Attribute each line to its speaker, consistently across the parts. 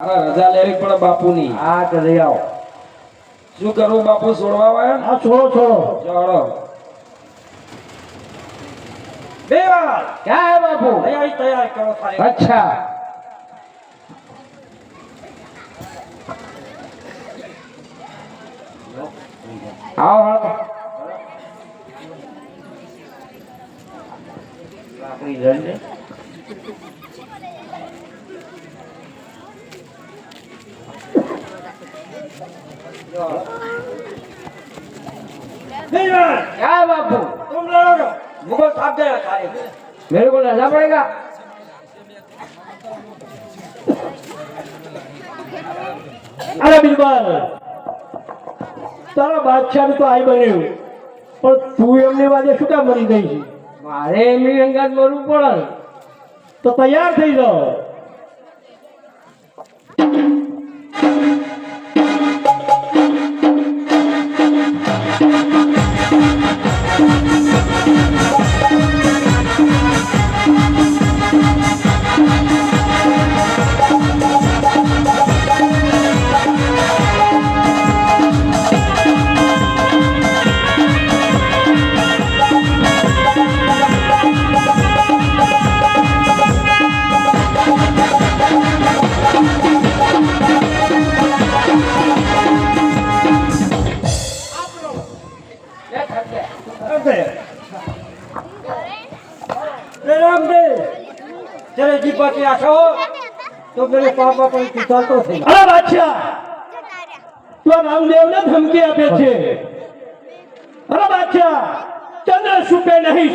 Speaker 1: રજા લેવી પડે બાપુની.
Speaker 2: હા તો લઈ આવો.
Speaker 1: શું કરવું બાપુ છોડવા આવ્યા
Speaker 2: હા છોડો છોડો. બે વાર. ક્યાં હે બાપુ?
Speaker 1: તૈયારી તૈયાર કરો
Speaker 2: અચ્છા. આવો આપણી લાકડી જઈ લે क्या है बापू
Speaker 1: तुम लड़ो मुगल साथ गया सारे
Speaker 2: मेरे को लड़ना पड़ेगा અરે બિરબલ તારા બાદશાહ તો આઈ બન્યું પણ તું એમની વાજે શું કામ મરી ગઈ છે મારે એમની અંગાત મરવું પડે તો તૈયાર થઈ જાઓ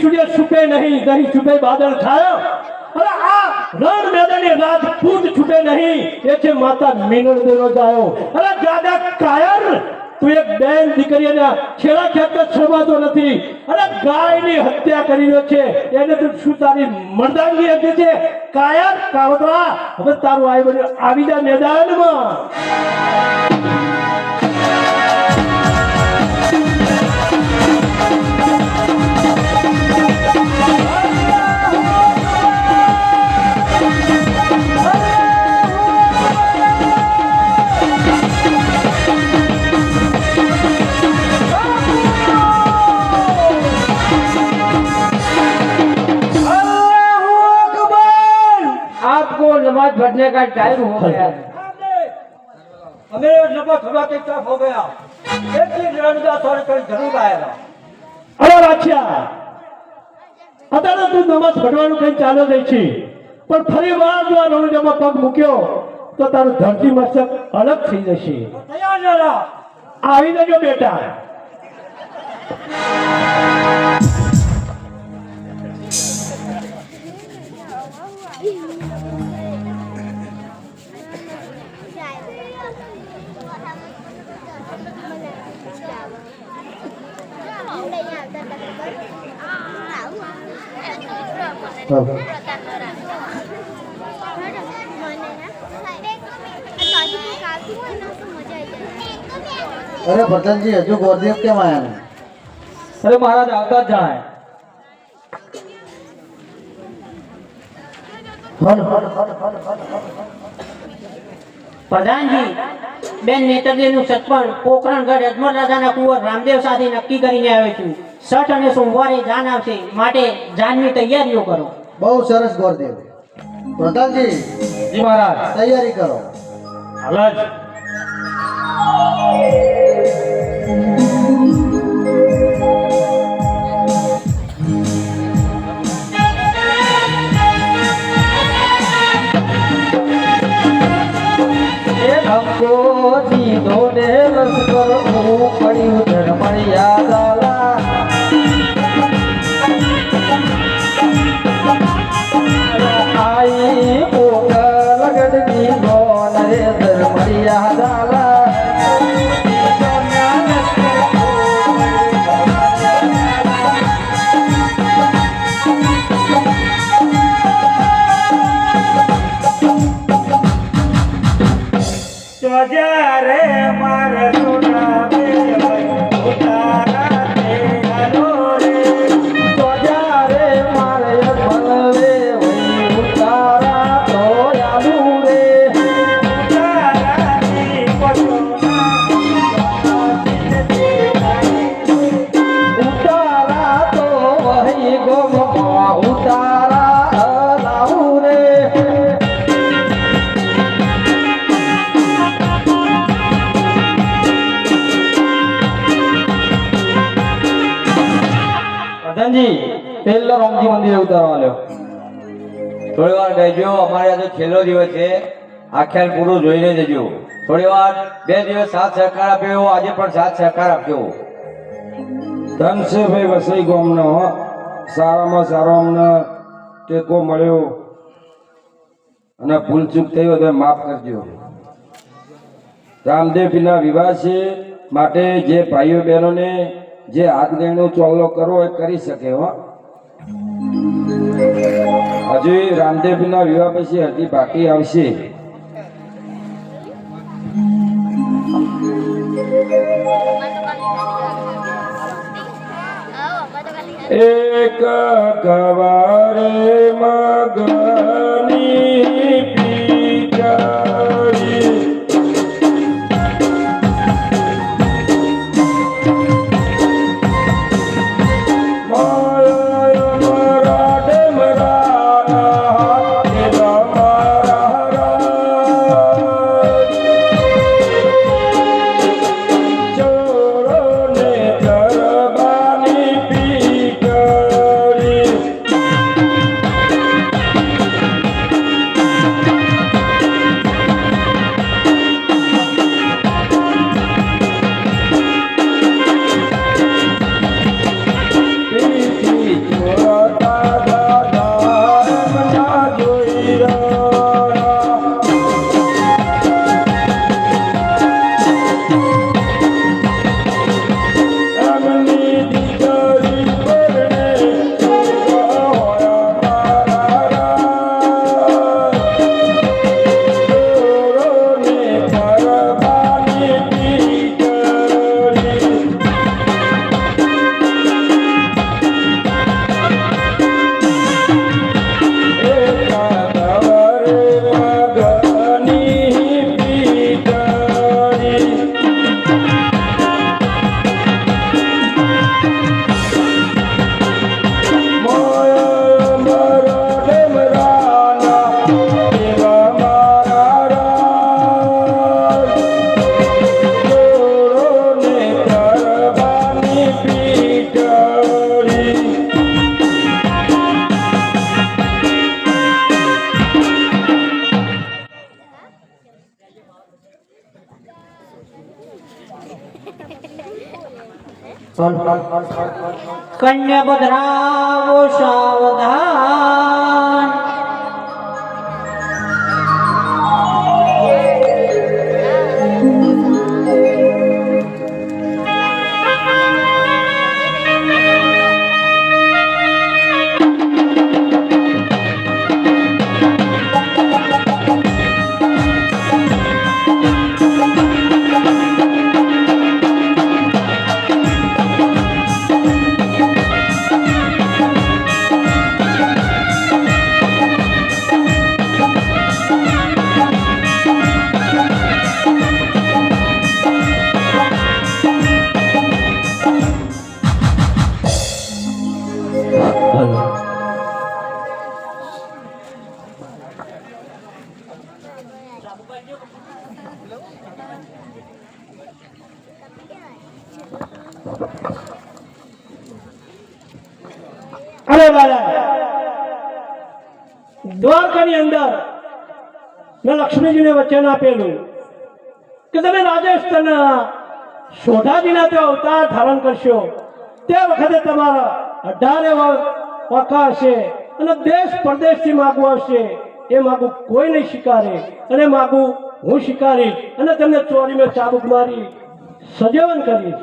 Speaker 2: સૂર્ય સુપે નહીં નહીં સુપે બાદળ છાયો અરે આ રણ મેદાને રાજપૂત છૂટે નહીં. એ છે માતા મિનળ દેવો જાયો અરે દાદા કાયર તું એક બેન દીકરીના છેડા ખેતર છવાતો નથી. અરે ગાયની હત્યા કરી રહ્યો છે. એને તું શું તારી મર્દાંગી હતી છે? કાયર, કાવતરા. હવે તારું આવી આવી જા મેદાનમાં.
Speaker 1: ડાયરો
Speaker 2: અરે વાછ્યા ચાલુ રહી પણ ફરી વાર જો આ રણજામાં પગ મૂક્યો તો તારું ધરતી મસ્તક અલગ થઈ જશે. આવી જજો બેટા.
Speaker 3: અરે ભટનજી હજુ ગોરદેવ કેમ આયા અરે મહારાજ આવતા જ જણાય
Speaker 4: પ્રધાનજી બેન નેતરજી નું સત્પણ પોખરણ ગઢ અજમર રાજાના કુંવર રામદેવ સાથે નક્કી કરીને આવ્યો છું સઠ અને સોમવારે જાન આવશે માટે જાનની તૈયારીઓ કરો.
Speaker 3: બહુ સરસ ગોરદેવ પ્રધાનજી
Speaker 1: જી મહારાજ.
Speaker 3: તૈયારી કરો.
Speaker 2: હાલ પહેલો રામજી મંદિરે ઉતારવા લ્યો.
Speaker 1: થોડી વાર બેજો અમારે આજે છેલ્લો દિવસ છે. આખ્યાન પૂરું જોઈને જજો. થોડી વાર બે દિવસ સાથ સહકાર આપ્યો આજે પણ સાથ સહકાર આપ્યો.
Speaker 5: ધન ભાઈ વસઈ ગામનો સારામાં સારો અમને ટેકો મળ્યો. અને ભૂલચૂક થઈ હોય તો માફ કરજો. રામદેવપીના વિવાહ છે માટે જે ભાઈઓ બહેનોને જે હાથ ગણીનો ચોલ્લો કરવો એ કરી શકે, હો. હજુ રામદેવજીના વિવાહ પછી હજી બાકી આવશે. એક કવારે મગની
Speaker 4: કન્યા બદરાવો સાવધાન.
Speaker 2: મેં લક્ષ્મીજીને વચન આપેલું કે તમે રાજસ્થાનના સોઢાજીના તે અવતાર ધારણ કરશો. તે વખતે તમારા અઢારે વખા હશે અને દેશ પરદેશથી માગવું આવશે. એ માગું કોઈ નહીં શિકારે અને માગું હું શિકારીશ અને તમને ચોરીમાં ચાબુક મારી સજીવન કરીશ.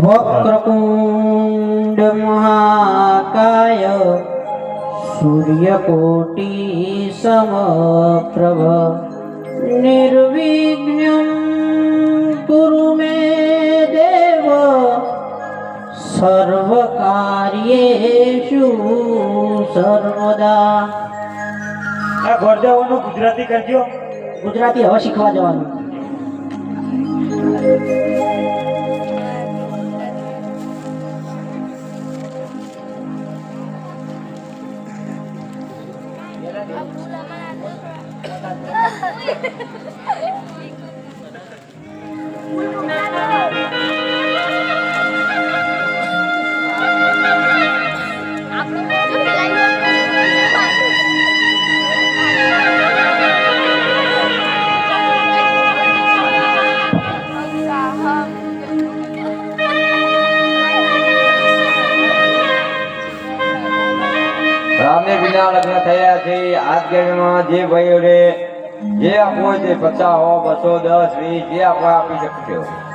Speaker 2: Wah, terakun. સૂર્યકોટી સમપ્રભ
Speaker 4: निर्विघ्नं कुरु मे देव સર્વકાર્યેષુ સર્વદા
Speaker 6: આ ગોરજાઓનું ગુજરાતી કરજો
Speaker 4: ગુજરાતી હવે શીખવા જવાનું
Speaker 1: રામને વિના લગ્ન થયા છે. આજ ઘડીમાં જે ભાઈઓને હોય પચાસ હો બસો દસ વીસ જે આપણે આપી શકશો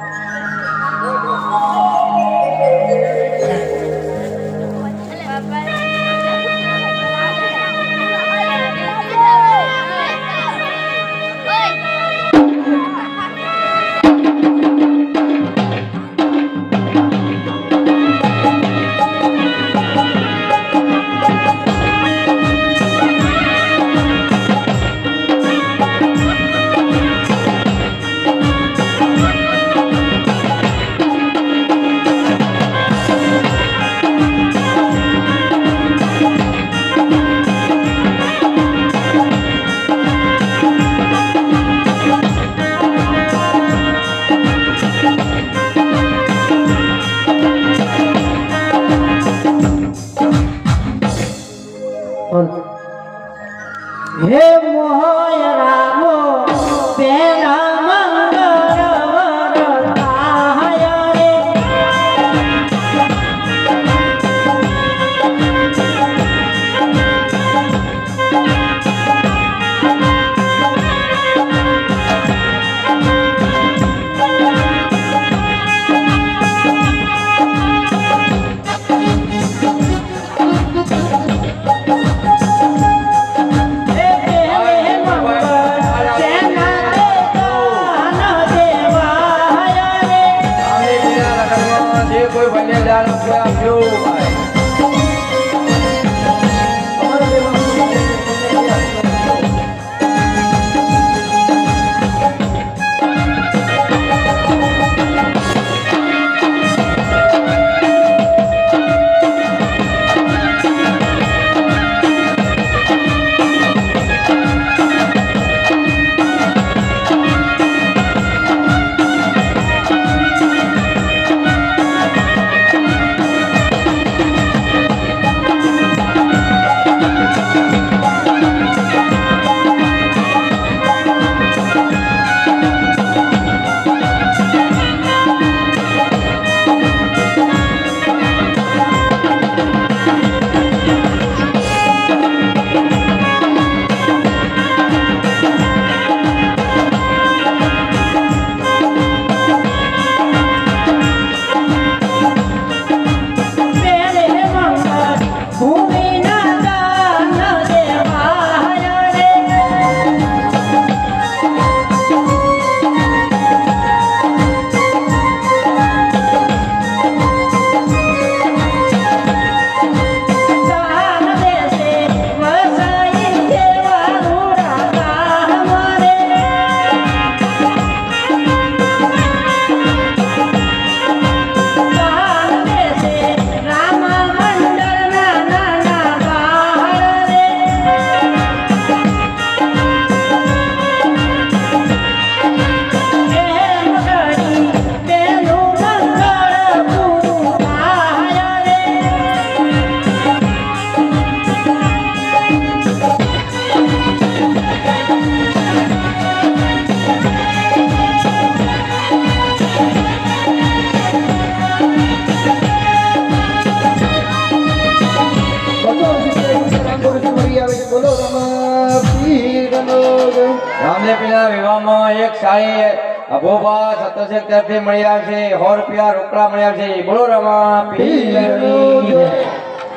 Speaker 1: વિવાહમાં એક સાડી અભોબા સતસેક તરફથી મળી સો રૂપિયા રોકડા મળ્યા છે બોલો રમા પીરની જય.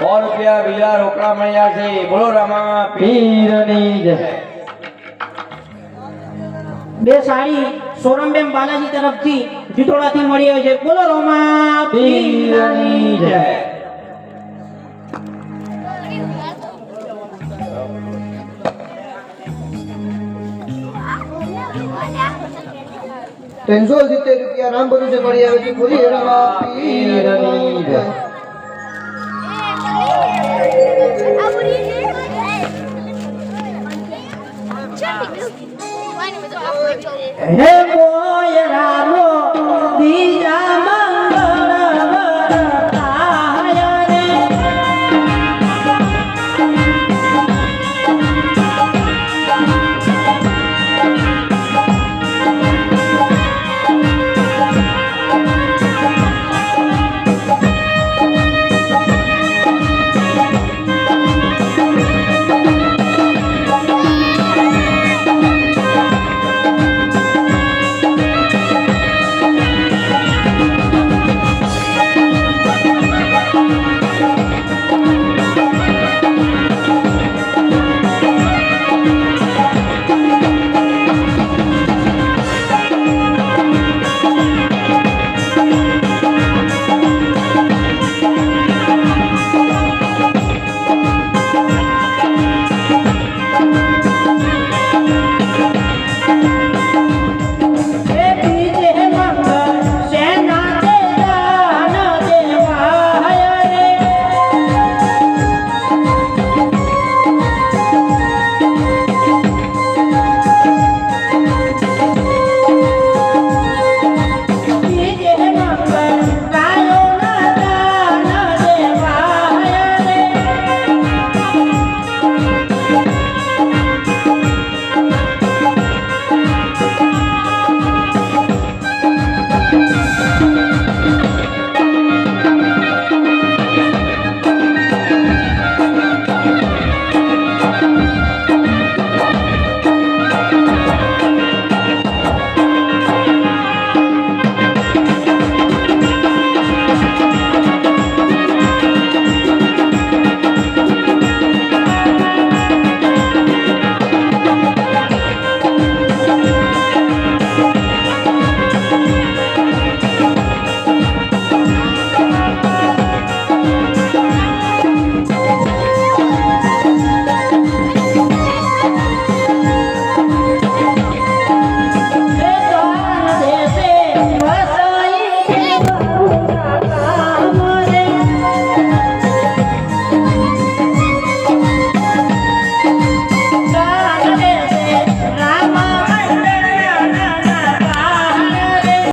Speaker 1: સો રૂપિયા બીજા રોકડા મળ્યા છે બોલો રમા પીરની જય.
Speaker 4: બે સાડી સોરમબેન બાલાજી તરફથી જીતોડાથી મળી આવે છે બોલો રમા
Speaker 1: પીરની જય
Speaker 3: ત્રણસો સિત્તેર રૂપિયા રામ ભરોસે મળી આવે છે પૂરી હેરામાં હે